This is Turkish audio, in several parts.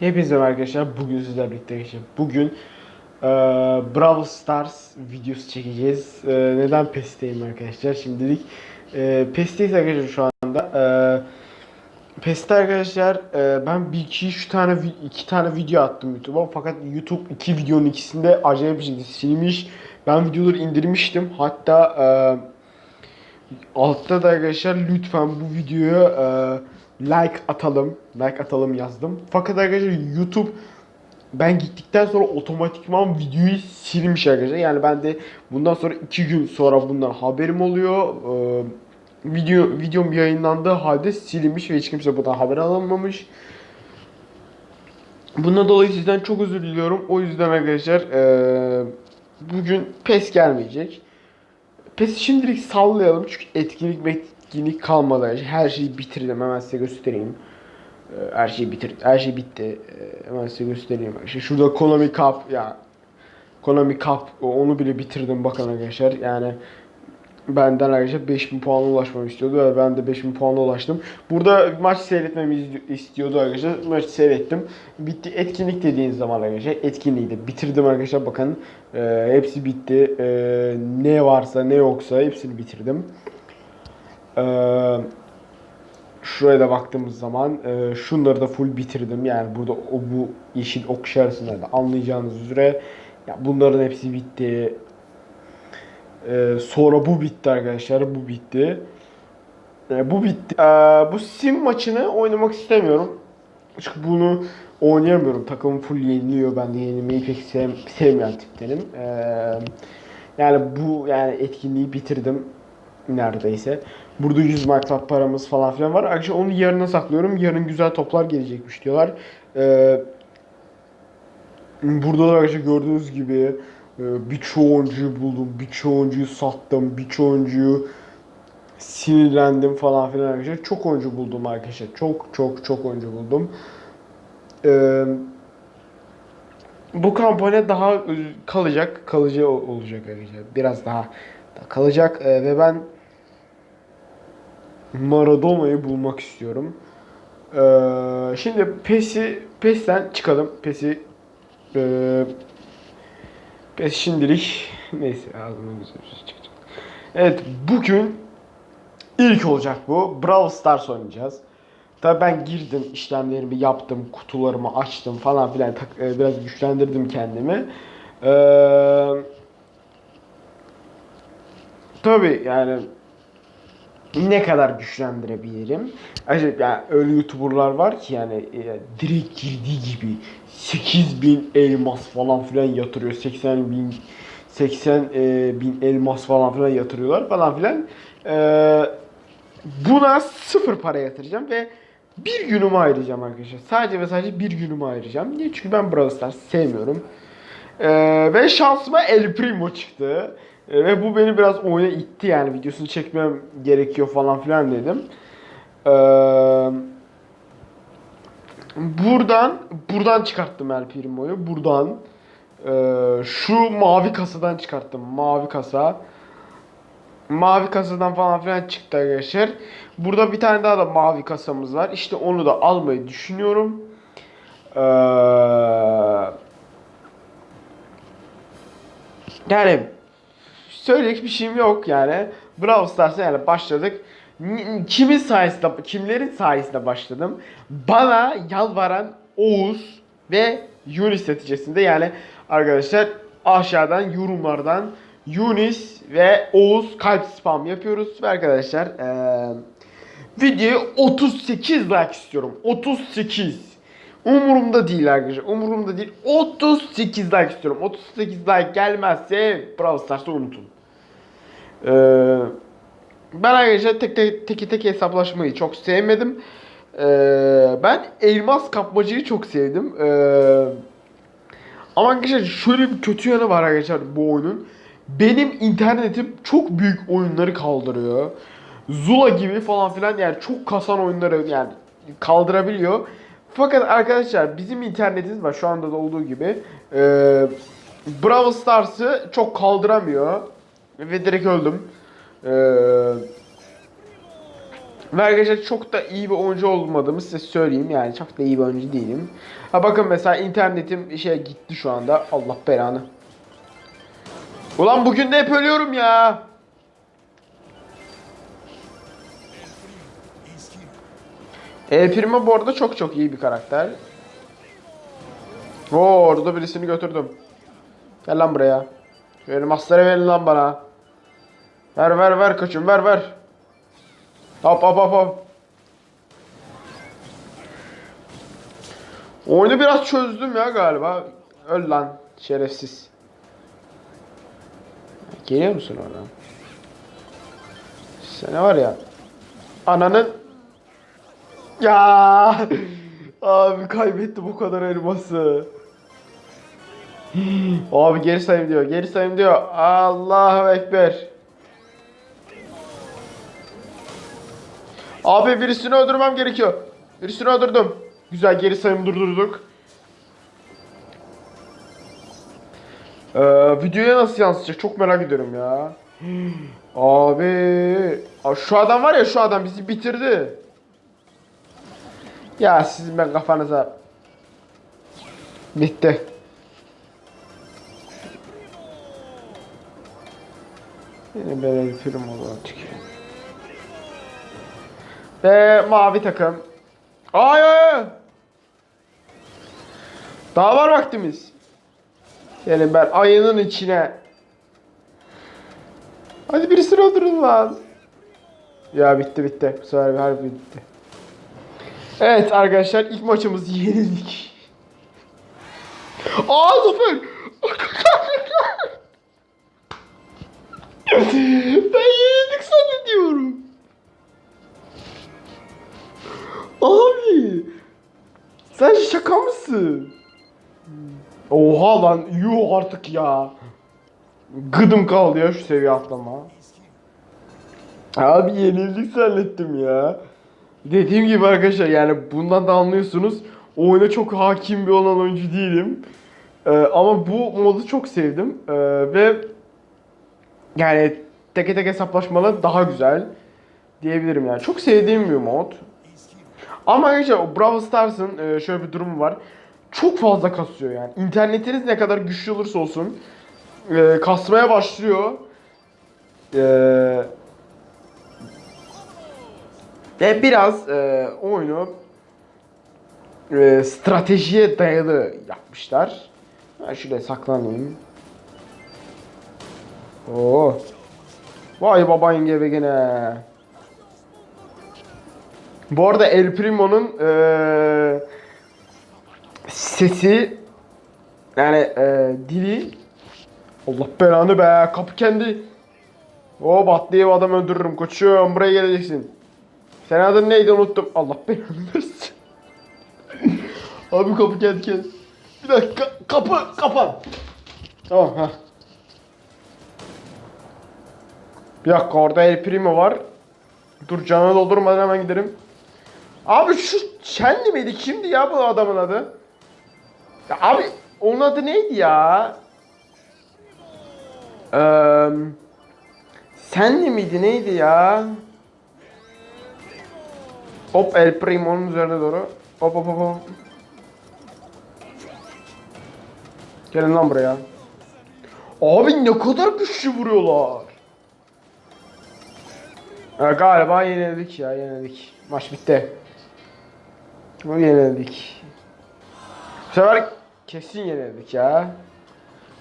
Hepinize arkadaşlar. Bugün sizlerle birlikte arkadaşlar. Bugün eee Brawl Stars videosu çekeceğiz. Eee, neden PES'teyim arkadaşlar? Şimdilik eee PES'teyiz arkadaşlar şu anda. Eee PES'te arkadaşlar eee, ben bir iki şu tane iki tane video attım YouTube'a. Fakat YouTube iki videonun ikisinde acayip bir şekilde silmiş. Ben videoları indirmiştim. Hatta eee Altta da arkadaşlar lütfen bu videoya e, like atalım. Like atalım yazdım. Fakat arkadaşlar YouTube ben gittikten sonra otomatikman videoyu silmiş arkadaşlar. Yani ben de bundan sonra iki gün sonra bundan haberim oluyor. E, video videom yayınlandığı halde silinmiş ve hiç kimse bundan haber alamamış. Bundan dolayı sizden çok özür diliyorum. O yüzden arkadaşlar e, bugün pes gelmeyecek. PES şimdilik sallayalım çünkü etkinlik etkinlik kalmadı. Her şeyi bitirdim hemen size göstereyim. Ee, Her şeyi bitirdim. Her şey bitti. Ee, Hemen size göstereyim. İşte şurada Konami Cup ya Konami Cup onu bile bitirdim bakın arkadaşlar. Yani benden arkadaşlar 5000 puana ulaşmamı istiyordu ve ben de 5000 puana ulaştım. Burada maç seyretmemi istiyordu arkadaşlar. Maçı seyrettim. Bitti. Etkinlik dediğiniz zaman arkadaşlar etkinliği de bitirdim arkadaşlar bakın. Ee, hepsi bitti. Ee, ne varsa ne yoksa hepsini bitirdim. Ee, şuraya da baktığımız zaman e, şunları da full bitirdim. Yani burada o bu yeşil ok işaretinden de anlayacağınız üzere ya bunların hepsi bitti. Ee, sonra bu bitti arkadaşlar. Bu bitti. Ee, bu bitti. Ee, bu sim maçını oynamak istemiyorum. Çünkü bunu oynayamıyorum. Takımım full yeniliyor. Ben de yenilmeyi pek sev sevmeyen tiptenim. Ee, yani bu yani etkinliği bitirdim neredeyse. Burada 100 Minecraft paramız falan filan var. Arkadaşlar onu yarına saklıyorum. Yarın güzel toplar gelecekmiş diyorlar. Ee, burada da arkadaşlar gördüğünüz gibi e, birçok oyuncuyu buldum. Birçok oyuncuyu sattım. Birçok oyuncuyu sinirlendim falan filan arkadaşlar. Çok oyuncu buldum arkadaşlar. Çok çok çok oyuncu buldum. Ee, bu kampanya daha kalacak, kalıcı ol- olacak arkadaşlar. Biraz daha da kalacak Ee, ve ben Maradona'yı bulmak istiyorum. Ee, şimdi PES'i PES'ten çıkalım. PES'i e, PES şimdilik neyse ağzımdan güzel çıkacak. Evet bugün ilk olacak bu. Brawl Stars oynayacağız. Tabii ben girdim, işlemlerimi yaptım, kutularımı açtım falan filan e, biraz güçlendirdim kendimi. Ee, tabii yani ne kadar güçlendirebilirim? Acaba yani öyle YouTuber'lar var ki yani e, direkt girdiği gibi 8000 elmas falan filan yatırıyor. 80 bin 80 e, bin elmas falan filan yatırıyorlar falan filan. Ee, buna sıfır para yatıracağım ve bir günümü ayıracağım arkadaşlar. Sadece ve sadece bir günümü ayıracağım. Niye? Çünkü ben Brawl Stars sevmiyorum. Ee, ve şansıma El Primo çıktı. Ee, ve bu beni biraz oyuna itti yani. Videosunu çekmem gerekiyor falan filan dedim. Ee, buradan buradan çıkarttım El Primo'yu. Buradan ee, şu mavi kasadan çıkarttım. Mavi kasa. Mavi kasadan falan filan çıktı arkadaşlar. Burada bir tane daha da mavi kasamız var. İşte onu da almayı düşünüyorum. Ee, yani söyleyecek bir şeyim yok yani. Brawl Stars'a yani başladık. Kimin sayesinde, kimlerin sayesinde başladım? Bana yalvaran Oğuz ve Yunis neticesinde yani arkadaşlar aşağıdan yorumlardan Yunis ve Oğuz kalp spam yapıyoruz ve arkadaşlar eee videoya 38 like istiyorum. 38. Umurumda değil arkadaşlar. Umurumda değil. 38 like istiyorum. 38 like gelmezse Brawl Stars'ı unutun. Ee, ben arkadaşlar tek tek tek tek hesaplaşmayı çok sevmedim. Ee, ben elmas kapmacayı çok sevdim. Ee, ama arkadaşlar şöyle bir kötü yanı var arkadaşlar bu oyunun. Benim internetim çok büyük oyunları kaldırıyor. Zula gibi falan filan yani çok kasan oyunları yani kaldırabiliyor. Fakat arkadaşlar bizim internetimiz var şu anda da olduğu gibi. Ee, Brawl Stars'ı çok kaldıramıyor. Ve direkt öldüm. Ee, Ve arkadaşlar çok da iyi bir oyuncu olmadığımı size söyleyeyim. Yani çok da iyi bir oyuncu değilim. Ha bakın mesela internetim şey gitti şu anda. Allah belanı. Ulan bugün de hep ölüyorum ya. El Primo bu arada çok çok iyi bir karakter. Oo orada birisini götürdüm. Gel lan buraya. Şu elmasları verin lan bana. Ver ver ver koçum ver ver. Hop hop hop hop. Oyunu biraz çözdüm ya galiba. Öl lan şerefsiz. Geliyor musun oradan? Seni var ya. Ananın. Ya. Abi kaybettim o kadar elması. Abi geri sayım diyor. Geri sayım diyor. Allahu Ekber. Abi birisini öldürmem gerekiyor. Birisini öldürdüm. Güzel geri sayım durdurduk. Ee, videoya nasıl yansıyacak çok merak ediyorum ya. Abi şu adam var ya şu adam bizi bitirdi. Ya sizin ben kafanıza bitti. Yine böyle bir film olarak çıkıyor. Ve mavi takım. Ay ay. Daha var vaktimiz. Gelin ben ayının içine. Hadi birisini öldürün lan. Ya bitti bitti. Bu sefer harbi bitti. Evet arkadaşlar ilk maçımızı yenildik. Aa Zafer! ben yenildik zannediyorum. Abi! Sen şaka mısın? Oha lan yuh artık ya. Gıdım kaldı ya şu seviye atlama. Abi yenildik zannettim ya. Dediğim gibi arkadaşlar yani bundan da anlıyorsunuz. Oyuna çok hakim bir olan oyuncu değilim. Ee, ama bu modu çok sevdim. Ee, ve yani teke tek hesaplaşmalar daha güzel diyebilirim yani. Çok sevdiğim bir mod. Ama arkadaşlar Brawl Stars'ın e, şöyle bir durumu var. Çok fazla kasıyor yani. İnternetiniz ne kadar güçlü olursa olsun e, kasmaya başlıyor. E, ve biraz oyunu stratejiye dayalı yapmışlar. Ben şuraya saklanayım. Oo. Vay baba yenge be gene. Bu arada El Primo'nun eee, sesi yani eee, dili Allah belanı be kapı kendi o atlayıp adam öldürürüm koçum buraya geleceksin. Sen adın neydi unuttum. Allah belanı versin. Abi kapı kendi kendi. Bir dakika kapı kapan. Tamam ha. Bir dakika orada El Primo var. Dur canını doldurmadan hemen giderim. Abi şu Şenli miydi? Kimdi ya bu adamın adı? Ya abi onun adı neydi ya? Eee Senli miydi neydi ya? Hop El Primo'nun üzerine doğru. Hop hop hop hop. Gelin lan buraya. Abi ne kadar güçlü vuruyorlar. Ha, galiba yenildik ya yenildik. Maç bitti. Bu yenildik. Bu sefer kesin yenildik ya.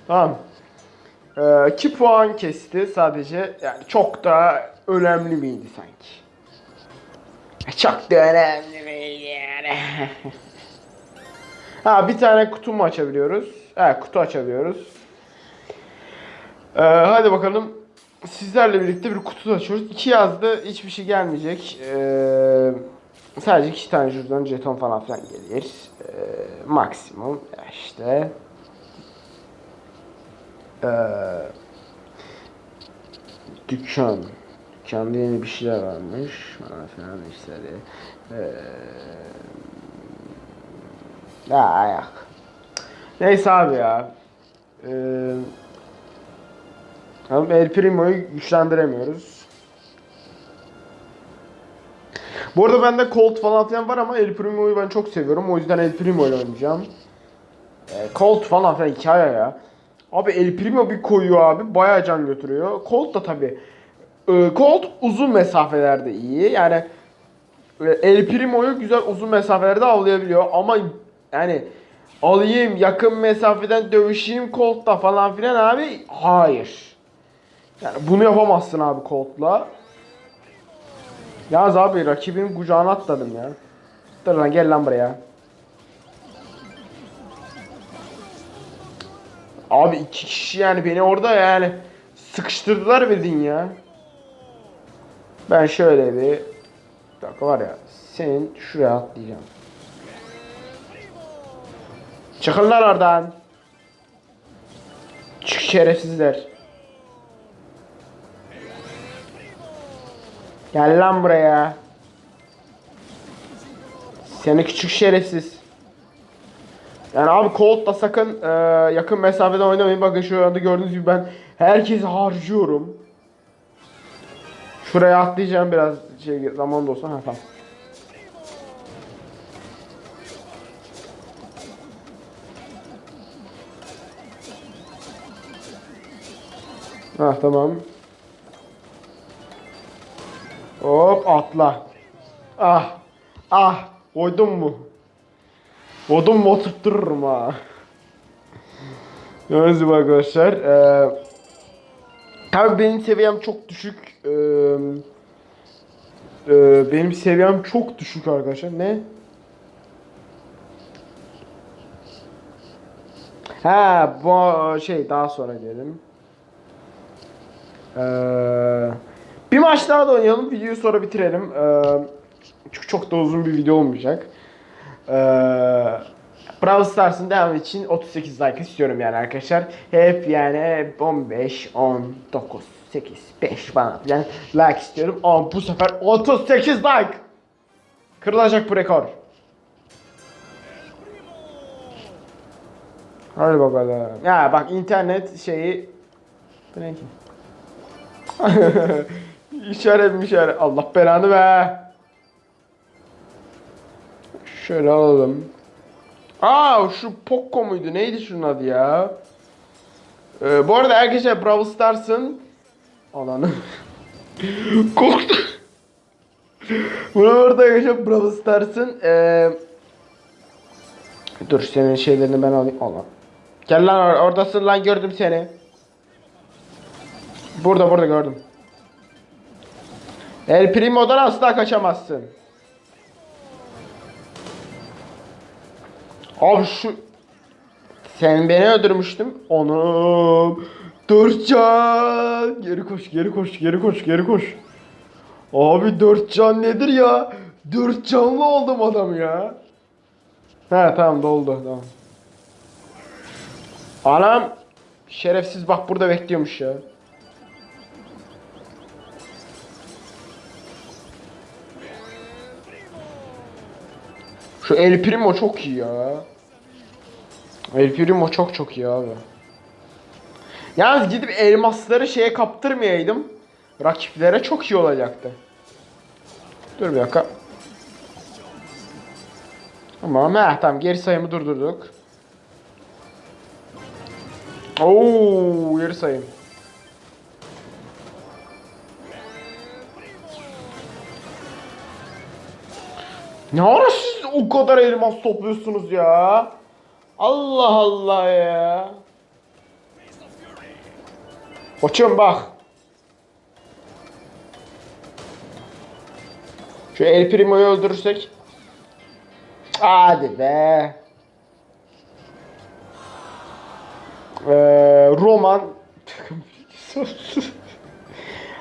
Tamam. 2 puan kesti sadece. Yani çok da önemli miydi sanki? Çok da önemli miydi yani? ha bir tane kutu mu açabiliyoruz? Evet kutu açabiliyoruz. Ee, hadi bakalım. Sizlerle birlikte bir kutu açıyoruz. İki yazdı. Hiçbir şey gelmeyecek. Ee, sadece iki tane şuradan jeton falan filan gelir. Ee, maksimum işte. Ee, dükkan. Dükkanda yeni bir şeyler varmış. Falan filan işleri. Ee, ya ayak. Neyse abi ya. Tamam El Primo'yu güçlendiremiyoruz. Bu arada bende Colt falan filan var ama El Primo'yu ben çok seviyorum. O yüzden El Primo ile oynayacağım. E, Colt falan filan hikaye ya. Abi El Primo bir koyuyor abi. Bayağı can götürüyor. Colt da tabi. Colt uzun mesafelerde iyi. Yani e, El Primo'yu güzel uzun mesafelerde avlayabiliyor. Ama yani alayım yakın mesafeden dövüşeyim Colt'la falan filan abi. Hayır. Yani bunu yapamazsın abi Colt'la. Yalnız abi rakibinin kucağına atladım ya. Dur lan gel lan buraya. Abi iki kişi yani beni orada yani sıkıştırdılar bedin ya. Ben şöyle bir bir dakika var ya senin şuraya atlayacağım. Çıkın lan oradan. Çık şerefsizler. Gel lan buraya. Seni küçük şerefsiz. Yani abi Colt'la sakın e, yakın mesafede oynamayın. Bakın şu anda gördüğünüz gibi ben herkesi harcıyorum. Şuraya atlayacağım biraz şey zaman da olsa. Ha tamam. Ha tamam. Hop atla. Ah. Ah. Koydun mu? Koydun mu oturttururum ha. Gördüğünüz arkadaşlar. Ee, tabii benim seviyem çok düşük. Ee, e, benim seviyem çok düşük arkadaşlar. Ne? Ha bu şey daha sonra diyelim. Ee, bir maç daha da oynayalım. Videoyu sonra bitirelim. Ee, çünkü çok da uzun bir video olmayacak. Ee, Brawl Stars'ın devamı için 38 like istiyorum yani arkadaşlar. Hep yani 15, 10, 9, 8, 5 falan yani like istiyorum. Ama bu sefer 38 like. Kırılacak bu rekor. Hadi bakalım. Ya bak internet şeyi... Bu ne ki? işaret işaret. Allah belanı be. Şöyle alalım. Aa şu Poco muydu? Neydi şunun adı ya? Ee, bu arada arkadaşlar Brawl Stars'ın alanı korktu. Bu arada arkadaşlar Brawl Stars'ın ee... Dur senin şeylerini ben alayım. Allah. Gel lan or- oradasın lan gördüm seni. Burada burada gördüm. El Primo'dan asla kaçamazsın. Abi şu sen beni öldürmüştüm. Onu dört can. Geri koş, geri koş, geri koş, geri koş. Abi dört can nedir ya? Dört canlı oldum adam ya. He tamam doldu tamam. Anam şerefsiz bak burada bekliyormuş ya. Şu El Primo çok iyi ya. El Primo çok çok iyi abi. Yalnız gidip elmasları şeye kaptırmayaydım. Rakiplere çok iyi olacaktı. Dur bir dakika. Tamam ha tamam geri sayımı durdurduk. Oo geri sayım. Ne ara siz o kadar elmas topluyorsunuz ya? Allah Allah ya. Koçum bak. Şu El Primo'yu öldürürsek. Hadi be. Ee, Roman.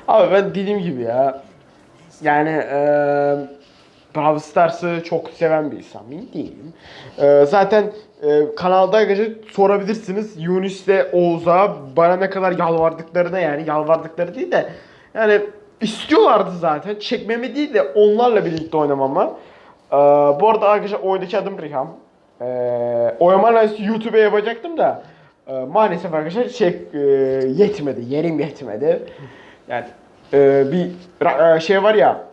Abi ben dediğim gibi ya. Yani eee Brawl Stars'ı çok seven bir insan mıyım? Değilim. Ee, zaten e, kanalda arkadaşlar sorabilirsiniz. Yunus'le Oğuz'a bana ne kadar yalvardıklarını yani yalvardıkları değil de yani istiyorlardı zaten. Çekmemi değil de onlarla birlikte oynamamı. Ee, bu arada arkadaşlar oyundaki adım Riham. Ee, Oyaman YouTube'a yapacaktım da e, maalesef arkadaşlar şey e, yetmedi. Yerim yetmedi. Yani e, bir e, şey var ya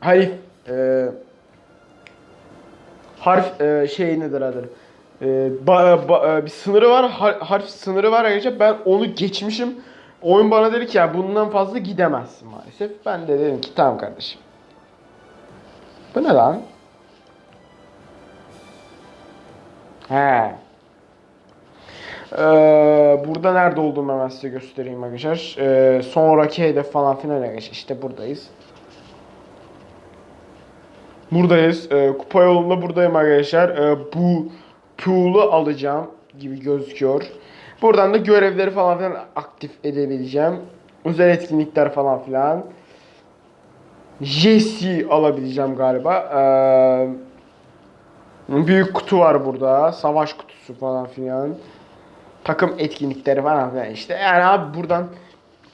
Halif e, harf e, şey nedir adı? E, ba- ba- e, bir sınırı var. har- harf sınırı var arkadaşlar. Ben onu geçmişim. Oyun bana dedi ki ya bundan fazla gidemezsin maalesef. Ben de dedim ki tamam kardeşim. Bu ne lan? He. Ee, burada nerede olduğumu hemen size göstereyim arkadaşlar. Ee, sonraki hedef falan filan arkadaşlar. İşte buradayız. Buradayız. Ee, kupa yolunda buradayım arkadaşlar. Ee, bu pool'u alacağım gibi gözüküyor. Buradan da görevleri falan filan aktif edebileceğim. Özel etkinlikler falan filan. Jesse alabileceğim galiba. Ee, büyük kutu var burada. Savaş kutusu falan filan. Takım etkinlikleri falan filan işte. Yani abi buradan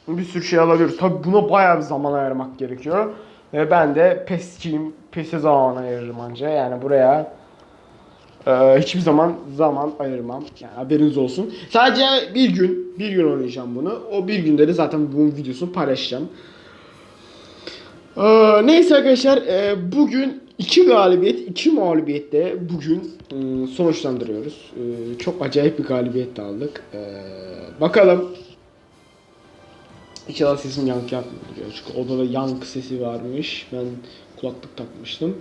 bir sürü şey alabiliyoruz. Tabi buna bayağı bir zaman ayırmak gerekiyor. Ve ben de PES'ciyim. PES'e zaman ayırırım anca. Yani buraya e, hiçbir zaman zaman ayırmam. Yani haberiniz olsun. Sadece bir gün, bir gün oynayacağım bunu. O bir günde de zaten bunun videosunu paylaşacağım. Ee, neyse arkadaşlar e, bugün iki galibiyet, iki mağlubiyet de bugün e, sonuçlandırıyoruz. E, çok acayip bir galibiyet aldık. E, bakalım. İnşallah sesim yankı yapmıyor. Çünkü odada yankı sesi varmış. Ben kulaklık takmıştım.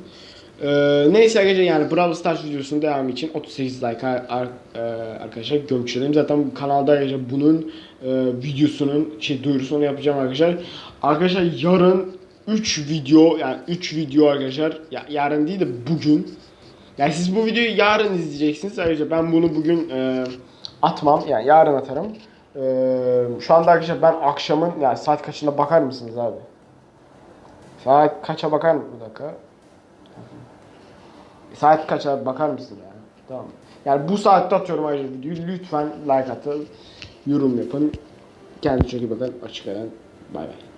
Ee, neyse arkadaşlar yani Brawl Stars videosunun devamı için 38 like ar- ar- e, arkadaşlar görmüş olayım. Zaten kanalda arkadaşlar bunun e, videosunun şey duyurusunu yapacağım arkadaşlar. Arkadaşlar yarın 3 video yani 3 video arkadaşlar ya, yarın değil de bugün yani siz bu videoyu yarın izleyeceksiniz arkadaşlar ben bunu bugün e, atmam yani yarın atarım. E, şu anda arkadaşlar ben akşamın yani saat kaçında bakar mısınız abi? Saat kaça bakar mı? Bir dakika. Saat kaça bakar mısın yani? Tamam. Yani bu saatte atıyorum ayrıca videoyu. Lütfen like atın. Yorum yapın. Kendinize çok iyi bakın. Açık eden. Bay bay.